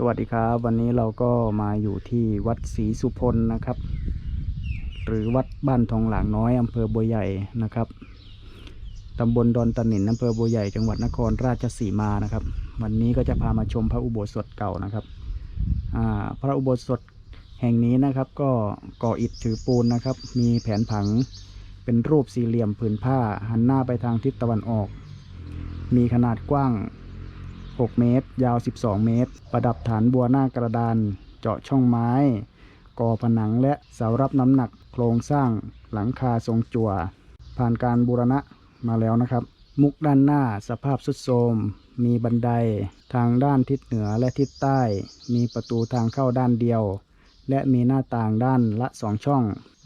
สวัสดีครับ วันนี้เราก็มาอยู่ที่วัดศรีสุพลนะครับ หรือวัดบ้านทองหลางน้อยอำเภอบัวใหญ่นะครับตำบลดอนตะนินอำเภอบัวใหญ่จังหวัดนครราชสีมานะครับ วันนี้ก็จะพามาชมพระอุโบสถเก่านะครับพระอุโบสถแห่งนี้นะครับก็ก่ออิฐถือปูนนะครับ มีแผนผังเป็นรูปสี่เหลี่ยมผืนผ้าหันหน้าไปทางทิศตะวันออก มีขนาดกว้าง 6 เมตร ยาว 12 เมตร ประดับฐานบัวหน้ากระดาน เจาะช่องไม้ ก่อผนังและเสารับน้ำหนักโครงสร้างหลังคาทรงจั่ว ผ่านการบูรณะมาแล้วนะครับ มุกด้านหน้าสภาพสุดโทรมมีบันได ทางด้านทิศเหนือและทิศใต้ มีประตูทางเข้าด้านเดียว และมีหน้าต่างด้านละสองช่อง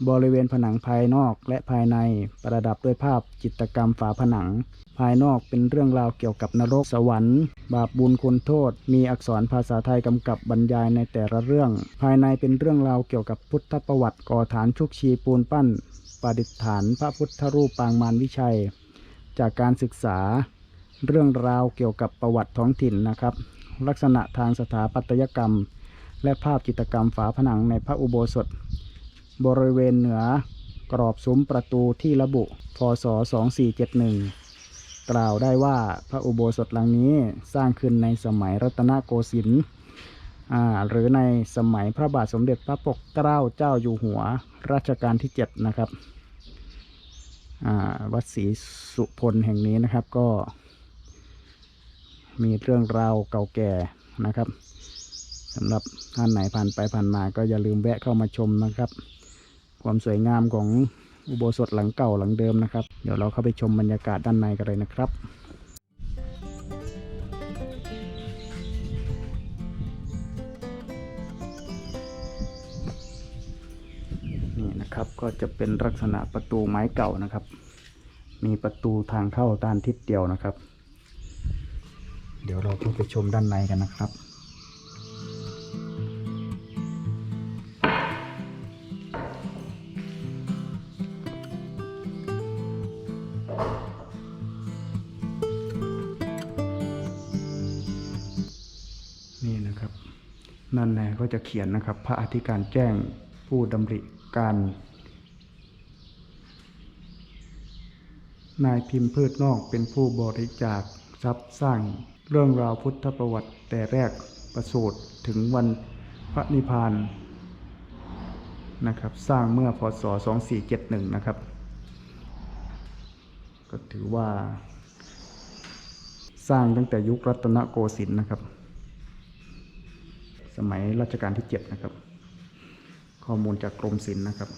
บริเวณผนังภายนอกและภายในประดับด้วยภาพจิตรกรรมฝาผนัง ภายนอกเป็นเรื่องราวเกี่ยวกับนรกสวรรค์ บาปบุญคุณโทษ มีอักษรภาษาไทยกำกับบรรยายในแต่ละเรื่อง ภายในเป็นเรื่องราวเกี่ยวกับพุทธประวัติก่อฐานชุกชีปูนปั้นประดิษฐานพระพุทธรูปปางมารวิชัย จากการศึกษาเรื่องราวเกี่ยวกับประวัติท้องถิ่นนะครับ ลักษณะทางสถาปัตยกรรม และภาพจิตรกรรมฝาผนังในพระอุโบสถ บริเวณเหนือกรอบซุ้มประตูที่ระบุ พศ 2471 กล่าวได้ว่าพระอุโบสถหลังนี้สร้างขึ้นในสมัยรัตนโกสินทร์หรือในสมัยพระบาทสมเด็จพระปกเกล้าเจ้าอยู่หัวรัชกาลที่ 7 นะครับวัดศรีสุพลแห่งนี้นะครับก็มีเรื่องราวเก่าแก่นะครับ สำหรับท่านไหนผ่านไปผ่านมาก็อย่าลืมแวะเข้ามาชมนะครับ ความสวยงามของอุโบสถหลังเก่าหลังเดิมนะครับ เดี๋ยวเราเข้าไปชมบรรยากาศด้านในกันเลยนะครับนี่นะครับก็จะเป็นลักษณะประตูไม้เก่านะครับ มีประตูทางเข้าด้านทิศเดียวนะครับ เดี๋ยวเราเข้าไปชมด้านในกันนะครับ นั่นแหละก็จะเขียนนะครับ พระอธิการแจ้งผู้ดำริการ นายพิมพ์พืชนอกเป็นผู้บริจาคทรัพย์สร้างเรื่องราวพุทธประวัติแต่แรกประสูติถึงวันพระนิพพานนะครับ สร้างเมื่อพศ 2471 นะครับ ก็ถือว่า สร้างตั้งแต่ยุครัตนโกสินทร์นะครับ สมัยรัชกาลที่ 7 นะครับ ข้อมูลจากกรมศิลป์นะครับ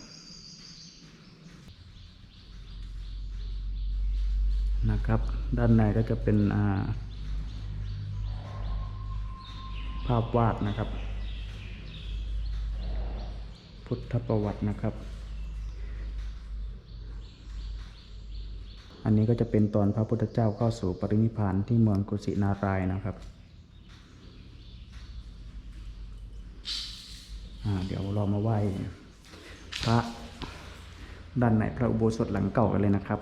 นะครับ ด้านในก็จะเป็นาภาพวาดนะครับ พุทธประวัตินะครับ อันนี้ก็จะเป็นตอนพระพุทธเจ้าเข้าสู่ปรินิพานที่เมืองกุสินารายนะครับอ่าเดี๋ยวเรามาไหว้พระด้านในพระอุโบสถหลังเก่ากันเลยนะครับ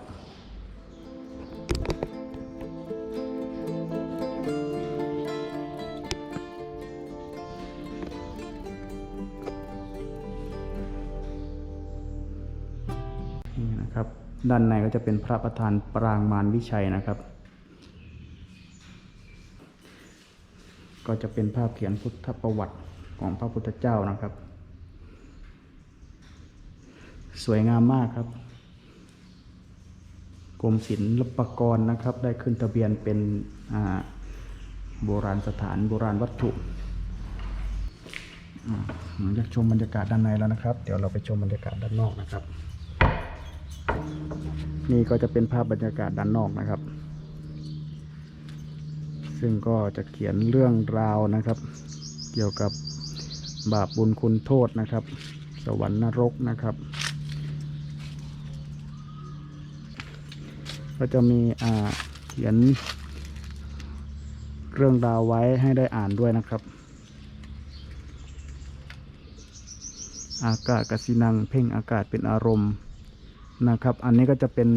นี่นะครับ ด้านในก็จะเป็นพระประธานปรางมารวิชัยนะครับ ก็จะเป็นภาพเขียนพุทธประวัติของพระพุทธเจ้านะครับ สวยงามมากครับกรมศิลปากรนะครับ ได้ขึ้นทะเบียนเป็นโบราณสถานโบราณวัตถุอยากชมบรรยากาศด้านในแล้วนะครับ เดี๋ยวเราไปชมบรรยากาศด้านนอกนะครับ นี่ก็จะเป็นภาพบรรยากาศด้านนอกนะครับ ซึ่งก็จะเขียนเรื่องราวนะครับ เกี่ยวกับบาปบุญคุณโทษนะครับ สวรรค์นรกนะครับ ก็จะมีอ่าเขียน เรื่องราวไว้ให้ได้อ่านด้วยนะครับ อากาศกสินังเพ่งอากาศเป็นอารมณ์นะครับ อันนี้ก็จะเป็น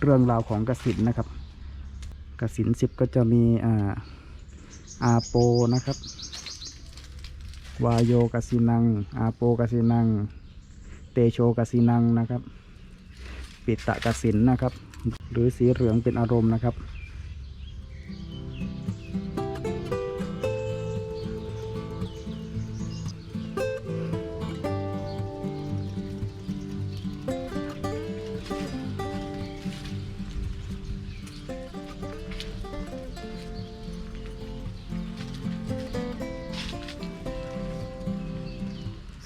เรื่องราวของกสินนะครับกสินสิบก็จะมีอาอาโปนะครับ วายโยกสินัง อาโปกสินัง เตโชกสินังนะครับ ปิตะกสินนะครับ หรือสีเหลืองเป็นอารมณ์นะครับ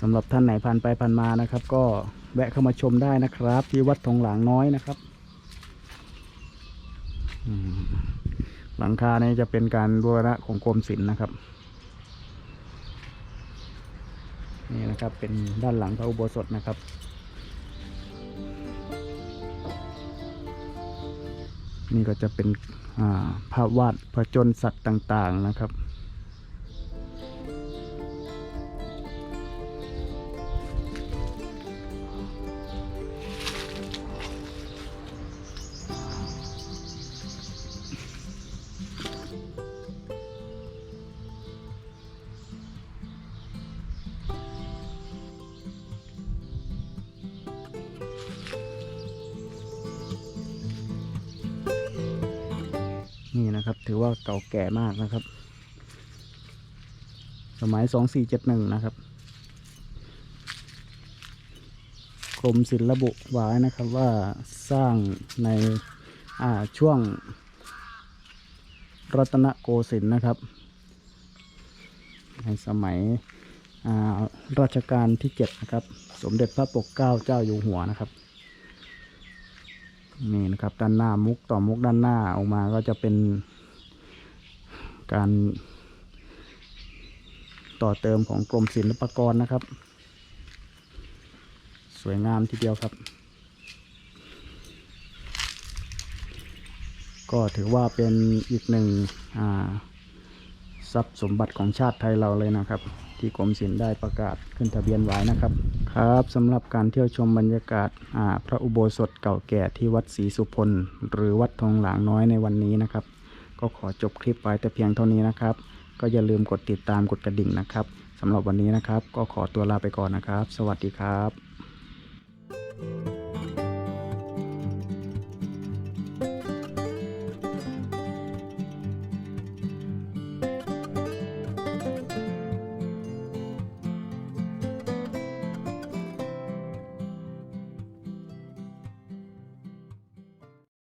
สำหรับท่านไหนผ่านไปผ่านมานะครับ ก็แวะเข้ามาชมได้นะครับ ที่วัดทองหลางน้อยนะครับ หลังคาเนี่ยจะเป็นการบูรณะของกรมศิลป์นะครับ นี่นะครับเป็นด้านหลังพระอุโบสถนะครับนี่ก็จะเป็นภาพวาดผจญสัตว์ต่าง ๆ นะครับ นะครับ ถือว่าเก่าแก่มากนะครับ สมัย2471นะครับกรมศิลป์ระบุไว้นะครับว่าสร้างในาช่วงรัตนโกสินทร์นะครับ ในสมัยรัชกาลที่ 7 นะครับ สมเด็จพระปกเกล้าเจ้าอยู่หัวนะครับ นี่นะครับ ด้านหน้ามุกต่อมุกด้านหน้าออกมาก็จะเป็นการต่อเติมของกรมศิลปากรนะครับ สวยงามทีเดียวครับ ก็ถือว่าเป็นอีกหนึ่งทรัพย์สมบัติของชาติไทยเราเลยนะครับ ที่กรมศิลป์ได้ประกาศขึ้นทะเบียนไว้นะครับ ครับสำหรับการเที่ยวชมบรรยากาศอ่าพระอุโบสถเก่าแก่ที่วัดศรีสุพลหรือวัดทองหลางน้อยในวันนี้นะครับ ก็ขอจบคลิปไว้แต่เพียงเท่านี้นะครับ ก็อย่าลืมกดติดตามกดกระดิ่งนะครับสำหรับวันนี้นะครับ ก็ขอตัวลาไปก่อนนะครับ สวัสดีครับ